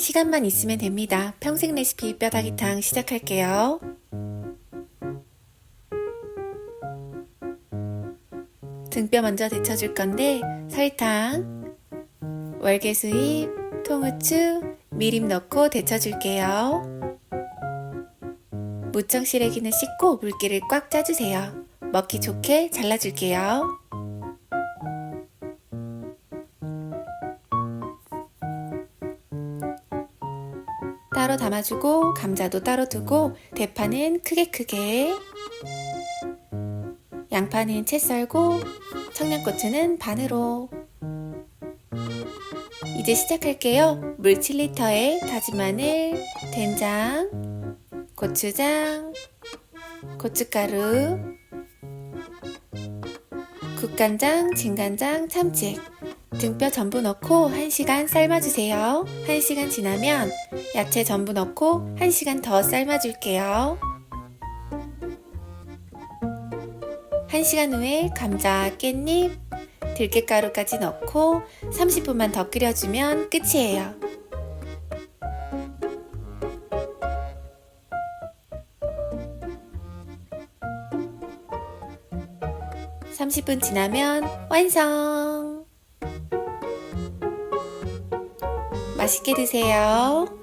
시간만 있으면 됩니다. 평생 레시피 뼈다귀탕 시작할게요. 등뼈 먼저 데쳐줄 건데 설탕, 월계수잎, 통후추, 미림 넣고 데쳐줄게요. 무청 시래기는 씻고 물기를 꽉 짜주세요. 먹기 좋게 잘라줄게요. 따로 담아주고 감자도 따로 두고 대파는 크게 크게. 양파는 채 썰고 청양고추는 반으로. 이제 시작할게요. 물 7리터에 다진 마늘, 된장, 고추장, 고춧가루, 국간장, 진간장, 참치, 등뼈 전부 넣고 1시간 삶아주세요. 1시간 지나면 야채 전부 넣고 1시간 더 삶아줄게요. 1시간 후에 감자, 깻잎, 들깨가루까지 넣고 30분만 더 끓여주면 끝이에요. (30분) 지나면 완성! 맛있게 드세요.